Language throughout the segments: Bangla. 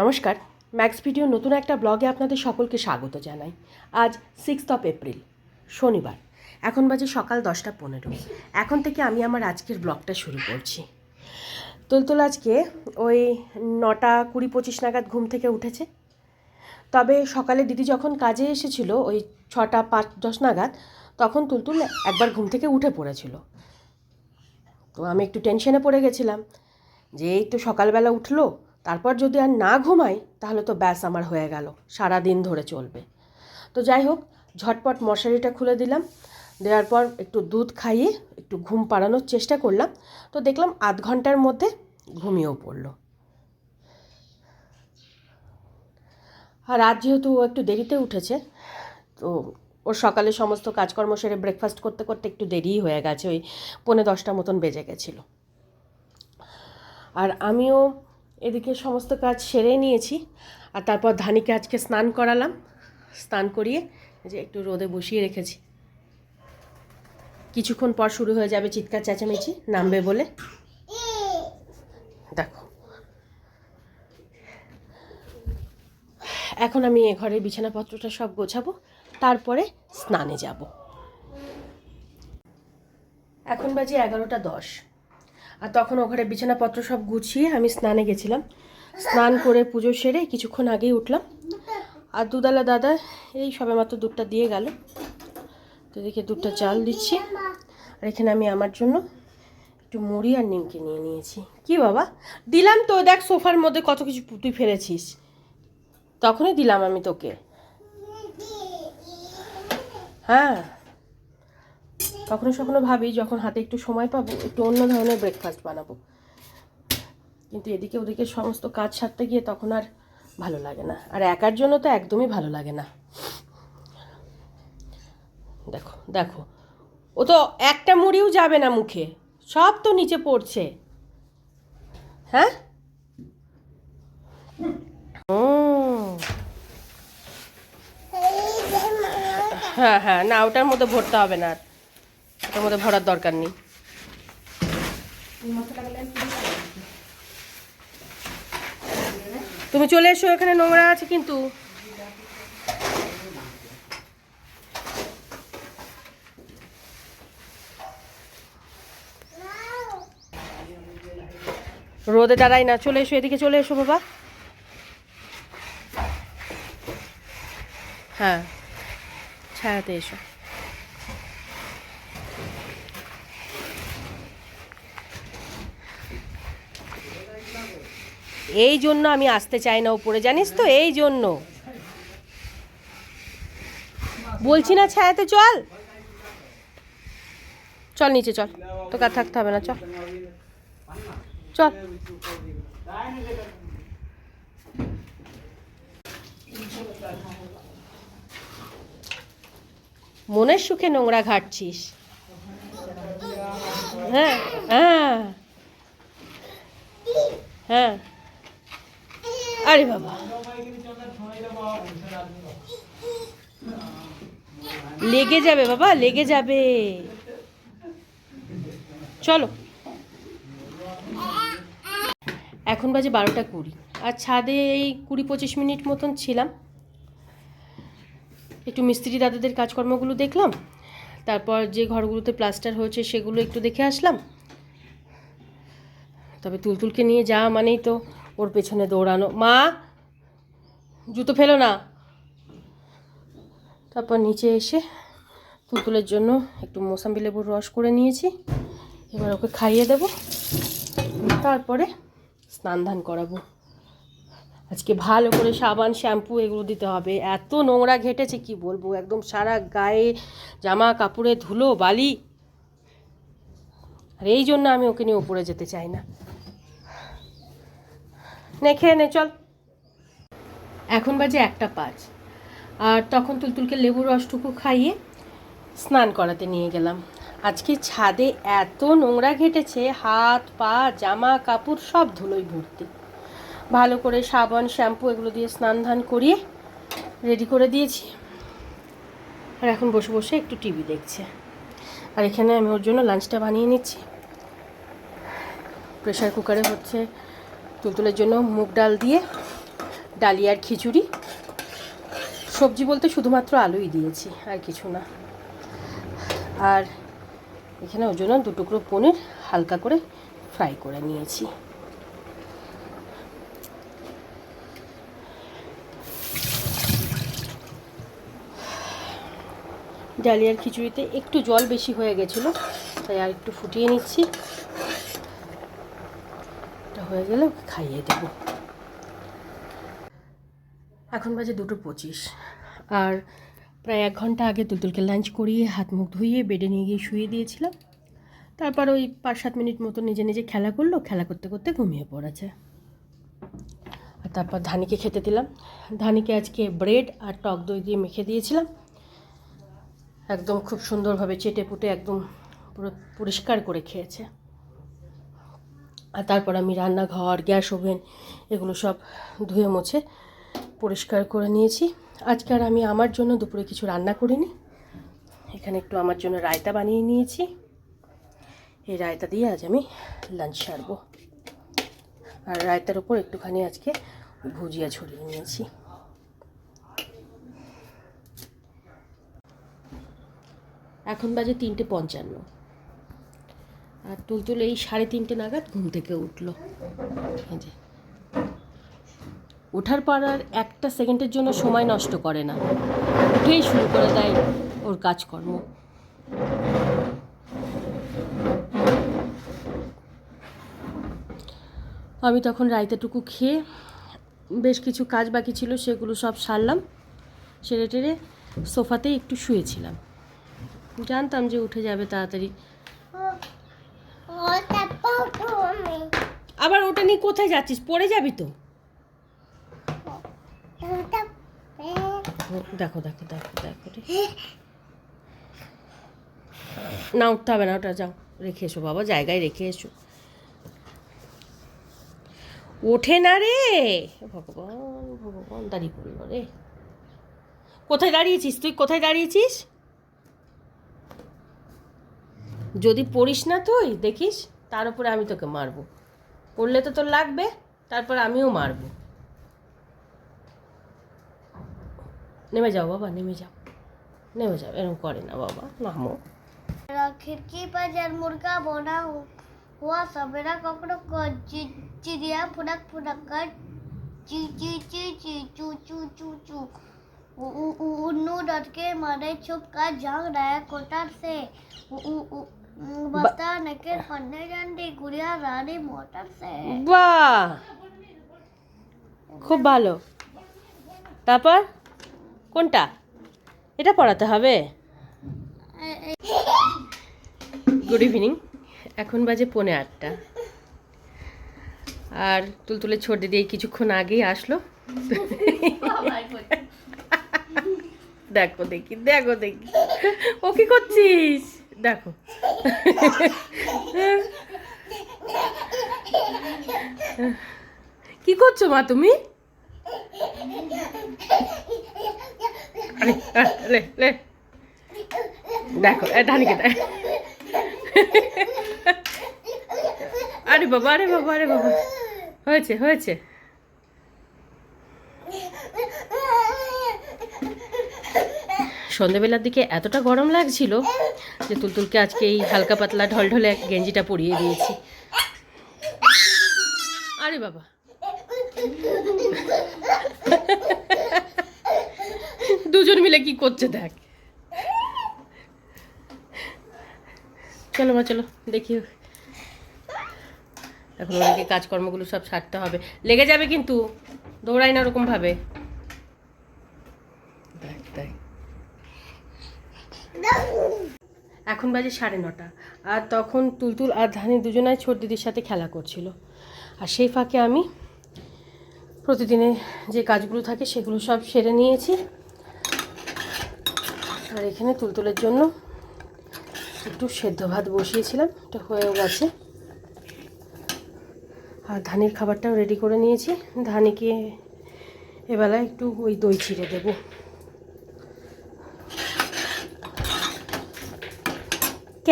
নমস্কার ম্যাক্স ভিডিও নতুন একটা ব্লগে আপনাদের সকলকে স্বাগত জানাই। আজ সিক্সথ অফ এপ্রিল শনিবার। এখন বাজে সকাল দশটা পনেরো। এখন থেকে আমি আমার আজকের ব্লগটা শুরু করছি। তুলতুল আজকে ওই নটা কুড়ি পঁচিশ নাগাদ ঘুম থেকে উঠেছে। তবে সকালে দিদি যখন কাজে এসেছিল, ওই ছটা পাঁচ দশ নাগাদ, তখন তুলতুল একবার ঘুম থেকে উঠে পড়েছিল। তো আমি একটু টেনশনে পড়ে গেছিলাম যে, এই তো সকালবেলা উঠল তারপর যদি আর না ঘুমাই, তাহলে তো ব্যাস আমার হয়ে গেল। সারা দিন ধরে চলবে। তো যাই হোক, ঝটপট মশারিটা খুলে দিলাম। দেওয়ার পর একটু দুধ খাইয়ে একটু ঘুম পাড়ানোর চেষ্টা করলাম। তো দেখলাম আধ ঘণ্টার মধ্যে ঘুমিয়েও পড়ল। আর আজ যেহেতু একটু দেরিতে উঠেছে, তো ওর সকালে সমস্ত কাজকর্ম সেরে ব্রেকফাস্ট করতে করতে একটু দেরিই হয়ে গেছে। ওই পৌনে দশটা মতন বেজে গেছিল। আর আমিও এদিকে সমস্ত কাজ সেরে নিয়েছি। আর তারপর ধানিকে আজকে স্নান করালাম। স্নান করিয়ে যে একটু রোদে বসিয়ে রেখেছি। কিছুক্ষণ পর শুরু হয়ে যাবে চিৎকার চেঁচামেচি, নামবে বলে। দেখো। এখন আমি এ ঘরের বিছানাপত্রটা সব গোছাবো, তারপরে স্নানে যাব। এখন বাজে এগারোটা দশ। আর তখন ও ঘরে বিছানাপত্র সব গুছিয়ে আমি স্নানে গেছিলাম। স্নান করে পুজো সেরে কিছুক্ষণ আগেই উঠলাম। আর দুধালা দাদা এই সবে মাত্র দুধটা দিয়ে গেল। তো এদিকে দুধটা চাল দিচ্ছি। আর এখানে আমি আমার জন্য একটু মুড়ি আর নিমকে নিয়ে নিয়েছি। কি বাবা? দিলাম তো, দেখ সোফার মধ্যে কত কিছু তুই ফেলেছিস। তখনই দিলাম আমি তোকে। হ্যাঁ। কখনো কখনো ভাবি, যখন হাতে একটু সময় পাবো, একটু অন্য ধরনের ব্রেকফাস্ট বানাবো। কিন্তু এদিকে ওদিকে সমস্ত কাজ সারতে গিয়ে তখন আর ভালো লাগে না। আর একার জন্য তো একদমই ভালো লাগে না। দেখো দেখো। ও তো একটা মুড়িও যাবে না মুখে। সব তো নিচে পড়ছে। হ্যাঁ। হ্যাঁ হ্যাঁ না, ওটার মধ্যে ভরতে হবে না আর। ওটার মধ্যে ভরার দরকার নেই। তুমি চলে এসো, এখানে নোংরা আছে কিন্তু। রোদে দাঁড়াই না, চলে এসো, এদিকে চলে এসো বাবা। হ্যাঁ ছায়াতে এসো। এই জন্য আমি আসতে চাই না উপরে, জানিস তো? এই জন্য। বলছি না ছায়াতে চল। চল নিচে চল, তোকে আর থাকতে হবে না, চল। চল। মনের সুখে নোংরা ঘাটছিস। হ্যাঁ হ্যাঁ। হ্যাঁ। আরে বাবা। লেগে যাবে বাবা, লেগে যাবে। চলো। এখন বাজে বারোটা কুড়ি। আর ছাদে এই কুড়ি পঁচিশ মিনিট মতন ছিলাম। একটু মিস্ত্রি দাদাদের কাজকর্মগুলো দেখলাম। তারপর যে ঘরগুলোতে প্লাস্টার হয়েছে সেগুলো একটু দেখে আসলাম। তবে তুলতুলকে নিয়ে যাওয়া মানেই তো ওর পেছনে দৌড়ানো। মা, জুতো ফেলো না। তারপর নিচে এসে তুলতুলের জন্য একটু মোসাম্বি লেবুর রস করে নিয়েছি। এবার ওকে খাইয়ে দেব। তারপরে স্নান ধান করাবো। আজকে ভালো করে সাবান, শ্যাম্পু এগুলো দিতে হবে। এত নোংরা ঘেটেছে, কি বলব? একদম সারা গায়ে জামা, কাপড়ে ধুলো, বালি। আর এই জন্য আমি ওকে নিয়ে উপরে যেতে চাই না। নে, খেয়ে নে, চল। এখন বাজে একটা পাঁচ। আর তখন তুলতুলকে লেবুর রসটুকু খাইয়ে স্নান করাতে নিয়ে গেলাম। আজকে ছাদে এত নোংরা ঘেটেছে, হাত, পা, জামা, কাপড় সব ধুলোই ভর্তি। ভালো করে সাবান, শ্যাম্পু এগুলো দিয়ে স্নান ধান করিয়ে রেডি করে দিয়েছি। আর এখন বসে বসে একটু টিভি দেখছে। আর এখানে আমি ওর জন্য লাঞ্চটা বানিয়ে নিচ্ছি। প্রেশার কুকারে হচ্ছে তুলতুলের জন্য মুগ ডাল দিয়ে ডালিয়ার খিচুড়ি। সবজি বলতে শুধুমাত্র আলুই দিয়েছি, আর কিছু না। আর এখানে ওই জন্য দু টুকরো পনির হালকা করে ফ্রাই করে নিয়েছি। ডালিয়ার খিচুড়িতে একটু জল বেশি হয়ে গেছিল, তাই আর একটু ফুটিয়ে নিচ্ছি। হয়ে গেলে ওকে খাইয়ে দেবো। এখন বাজে দুটো পঁচিশ। আর প্রায় এক ঘণ্টা আগে তুলতুলকে লাঞ্চ করিয়ে হাত মুখ ধুইয়ে বেডে নিয়ে গিয়ে শুয়ে দিয়েছিলাম। তারপর ওই পাঁচ সাত মিনিট মতো নিজে নিজে খেলা করল, খেলা করতে করতে ঘুমিয়ে পড়েছে। আর তারপর ধানিকে খেতে দিলাম। ধানিকে আজকে ব্রেড আর টক দই দিয়ে মেখে দিয়েছিলাম। একদম খুব সুন্দরভাবে চেটে পুটে একদম পুরো পরিষ্কার করে খেয়েছে। আর তারপর আমি রান্নাঘর, গ্যাস ওভেন এগুলো সব ধুয়ে মুছে পরিষ্কার করে নিয়েছি। আজকে আর আমি আমার জন্য দুপুরে কিছু রান্না করিনি। এখানে একটু আমার জন্য রায়তা বানিয়ে নিয়েছি। এই রায়তা দিয়ে আজ আমি লাঞ্চ সারবো। আর রায়তার উপর একটুখানি আজকে ভুজিয়া ছড়িয়ে নিয়েছি। এখন বাজে তিনটে পঞ্চান্ন। আর তুলতুল এই সাড়ে তিনটে নাগাদ ঘুম থেকে উঠল। ওঠার পর আর একটা সেকেন্ডের জন্য সময় নষ্ট করে না। উঠেই শুরু করে দেয় ওর কাজকর্ম। আমি তখন রাইতাটুকু খেয়ে বেশ কিছু কাজ বাকি ছিল, সেগুলো সব সারলাম। সেরে টেরে সোফাতেই একটু শুয়েছিলাম। জানতাম যে উঠে যাবে তাড়াতাড়ি ওটা পাবো আমি নিয়ে কোথায় যাচ্ছিস? পড়ে যাবি তো। দেখো দেখো দেখো দেখো না, উঠতে হবে না, ওটা যাও, রেখে এসো বাবা, জায়গায় রেখে এসো। ওঠে না রে। ভগবান ভগবান, দাঁড়িয়ে পড়ল রে। কোথায় দাঁড়িয়েছিস? তুই কোথায় দাঁড়িয়েছিস? যদি পড়িস না তুই, দেখিস, তার উপরে আমি তোকে মারবো। পড়লে তো তোর লাগবে তারপর আমিও মারবো নেমে যাও বাবা নেমে যাও নেমে যাও এরকম করে না বাবা নামো खिड़की पर जल मुर्गा बना हु- हुआ सवेरा ककड़ो को चि- चिड़िया फुड़क फुड़क कर ची ची ची ची चू चू चू चू उ- उ- उ- उन्नू डट के मारे छुप कर झांक रहा है कोटर से उ- उ- उ- उ- बस्ता नकेर पन्ने जंडी गुड़िया रानी मोटर से বাহ খুব ভালো তারপর কোনটা এটা পড়াতে হবে গুড ইভিনিং এখন বাজে পৌনে আটটা আর তুলতুলে ছোট দিয়ে কিছুক্ষণ আগেই আসলো দেখো দেখি দেখো দেখি ও কি করছিস দেখো। কি করছ মা তুমি? দেখো ধানিকে দেখ আরে বাবা আরে বাবা আরে বাবা। হয়েছে হয়েছে। সন্ধেবেলার দিকে এতটা গরম লাগছিল। যে তুলতুলকে আজকে এই হালকা পাতলা ঢলঢলে গেঞ্জিটা পরিয়ে দিয়েছি। আরে বাবা। দুজন মিলে কি করছে দেখ। চলো মা, চলো, দেখি। এখন ওনাকে কাজকর্মগুলো সব সারতে হবে। লেগে যাবে কিন্তু, দৌড়াই না ওরকম ভাবে। দেখ দেখ। এখন বাজে সাড়ে নটা। আর তখন তুলতুল আর ধানি দুজনাই ছোট দিদির সাথে খেলা করছিল। আর সেই ফাঁকে আমি প্রতিদিনে যে কাজগুলো থাকে সেগুলো সব সেরে নিয়েছি। আর এখানে তুলতুলের জন্য একটু সেদ্ধ ভাত বসিয়েছিলাম, এটা হয়েও গেছে। আর ধানের খাবারটাও রেডি করে নিয়েছি। ধানিকে এবেলা একটু ওই দই ছিঁড়ে দেব।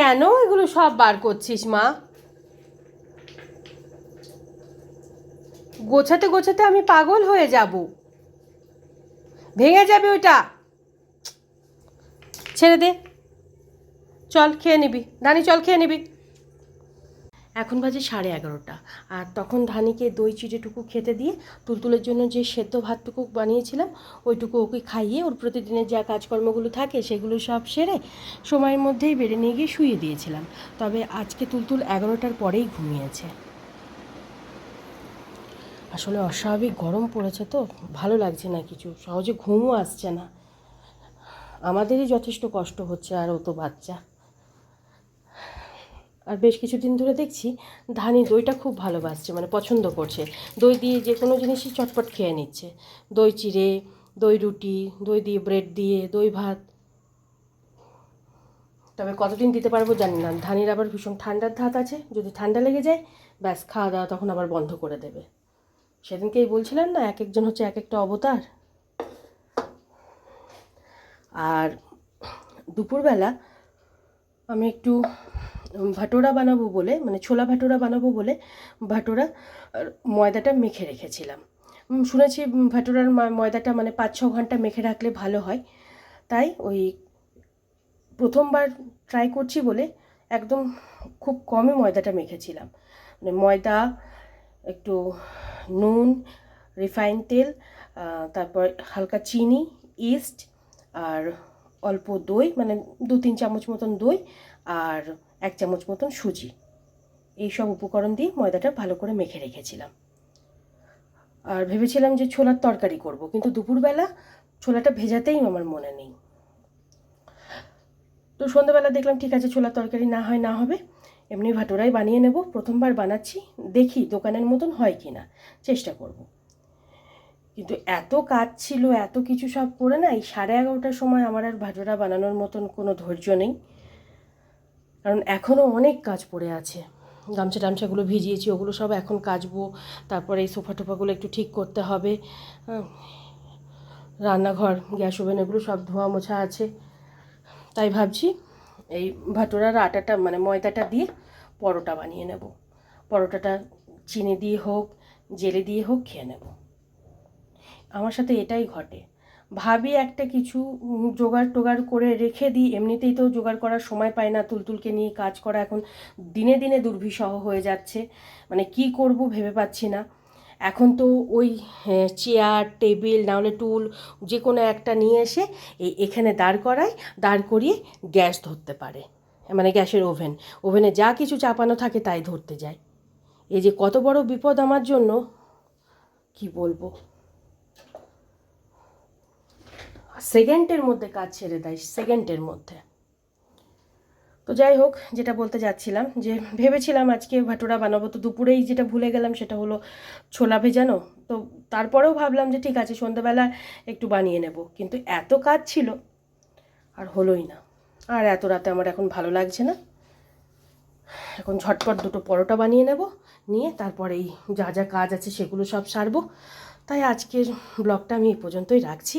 কেন এগুলো সব বার করছিস, মা? গোছাতে গোছাতে আমি পাগল হয়ে যাব। ভেঙে যাবে ওইটা। ছেড়ে দে। চল খেয়ে নিবি। ধানি চল খেয়ে নিবি। এখন বাজে সাড়ে এগারোটা। আর তখন ধানিকে দই চিড়েটুকু খেতে দিয়ে তুলতুলের জন্য যে সেদ্ধ ভাতটুকু বানিয়েছিলাম, ওইটুকু ওকে খাইয়ে ওর প্রতিদিনের যা কাজকর্মগুলো থাকে সেগুলো সব সেরে সময়ের মধ্যেই বেড়ে নিয়ে গিয়ে শুয়ে দিয়েছিলাম। তবে আজকে তুলতুল এগারোটার পরেই ঘুমিয়েছে। আসলে অস্বাভাবিক গরম পড়েছে তো, ভালো লাগছে না কিছু, সহজে ঘুমও আসছে না। আমাদেরই যথেষ্ট কষ্ট হচ্ছে আর ও তো বাচ্চা। আর বেশ কিছুদিন ধরে দেখছি ধানি দইটা খুব ভালোবাসছে মানে পছন্দ করছে। দই দিয়ে যে কোনো জিনিসই চটপট খেয়ে নিচ্ছে। দই চিড়ে, দই রুটি, দই দিয়ে ব্রেড দিয়ে, দই ভাত। তবে কতদিন দিতে পারব জানি না। ধানির আবার ভীষণ ঠান্ডার ধাত আছে, যদি ঠান্ডা লেগে যায়, ব্যাস খাওয়া দাওয়া তখন আবার বন্ধ করে দেবে। সেদিনকেই বলছিলেন না, এক একজন হচ্ছে এক একটা অবতার। আর দুপুরবেলা আমি একটু ভাটোরা বানাবো বলে মানে ছোলা ভাটোরা বানাবো বলে ভাটোরা ময়দাটা মেখে রেখেছিলাম। শুনেছি ভাটোরার ময়দাটা মানে পাঁচ ছ ঘণ্টা মেখে রাখলে ভালো হয়। তাই ওই প্রথমবার ট্রাই করছি বলে একদম খুব কমই ময়দাটা মেখেছিলাম। মানে ময়দা, একটু নুন রিফাইন তেল তারপর হালকা চিনি ইস্ট আর অল্প দই মানে দু তিন চামচ মতন দই আর এক চামচ মতন সুজি। এই সব উপকরণ দিয়ে ময়দাটা ভালো করে মেখে রেখেছিলাম। আর ভেবেছিলাম যে ছোলার তরকারি করব, কিন্তু দুপুরবেলা ছোলাটা ভেজাতেই আমার মনে নেই। তো সন্ধ্যাবেলা দেখলাম, ঠিক আছে, ছোলার তরকারি না হয়, না হবে। এমনি ভাটোরাই বানিয়ে নেব। প্রথমবার বানাচ্ছি, দেখি দোকানের মতন হয় কি না চেষ্টা করব। কিন্তু এত কাজ ছিল, এত কিছু সব করে না, এই সাড়ে এগারোটার সময় আমার আর ভাটোরা বানানোর মতন কোনো ধৈর্য নেই। কারণ এখনও অনেক কাজ পড়ে আছে। গামছা টামছাগুলো ভিজিয়েছি, ওগুলো সব এখন কাচবো, তারপরে এই সোফা টোফাগুলো একটু ঠিক করতে হবে। রান্নাঘর, গ্যাস ওভেন এগুলো সব ধোয়া মোছা আছে। তাই ভাবছি এই ভাটোরার আটাটা মানে ময়দাটা দিয়ে পরোটা বানিয়ে নেব। পরোটাটা চিনি দিয়ে হোক, জেলে দিয়ে হোক, খেয়ে নেব। আমার সাথে এটাই ঘটে। ভাবি একটা কিছু জোগাড় টোগাড় করে রেখে দিই। এমনিতেই তো জোগাড় করার সময় পাই না। তুলতুলকে নিয়ে কাজ করা এখন দিনে দিনে দুর্বিষহ হয়ে যাচ্ছে। মানে কি করব ভেবে পাচ্ছি না। এখন তো ওই চেয়ার টেবিল নাহলে টুল যে কোনো একটা নিয়ে এসে এই এখানে দাঁড় করায় দাঁড় করিয়ে গ্যাস ধরতে পারে। মানে গ্যাসের ওভেন। ওভেনে যা কিছু চাপানো থাকে তাই ধরতে যায়। এই যে কত বড় বিপদ আমার জন্য, কি বলব? সেকেন্ডের মধ্যে কাজ ছেড়ে দেয়, সেকেন্ডের মধ্যে। তো যাই হোক, যেটা বলতে যাচ্ছিলাম যে ভেবেছিলাম আজকে ভাটোরা বানাবো, তো দুপুরেই যেটা ভুলে গেলাম সেটা হলো ছোলা ভেজানো। তো তারপরেও ভাবলাম যে ঠিক আছে, সন্ধ্যাবেলা একটু বানিয়ে নেব। কিন্তু এত কাজ ছিল, আর হলোই না। আর এত রাতে আমার এখন ভালো লাগছে না। এখন ঝটপট দুটো পরোটা বানিয়ে নেব, নিয়ে তারপরে এই যা যা কাজ আছে সেগুলো সব সারবো। তাই আজকের ব্লগটা আমি এই পর্যন্তই রাখছি।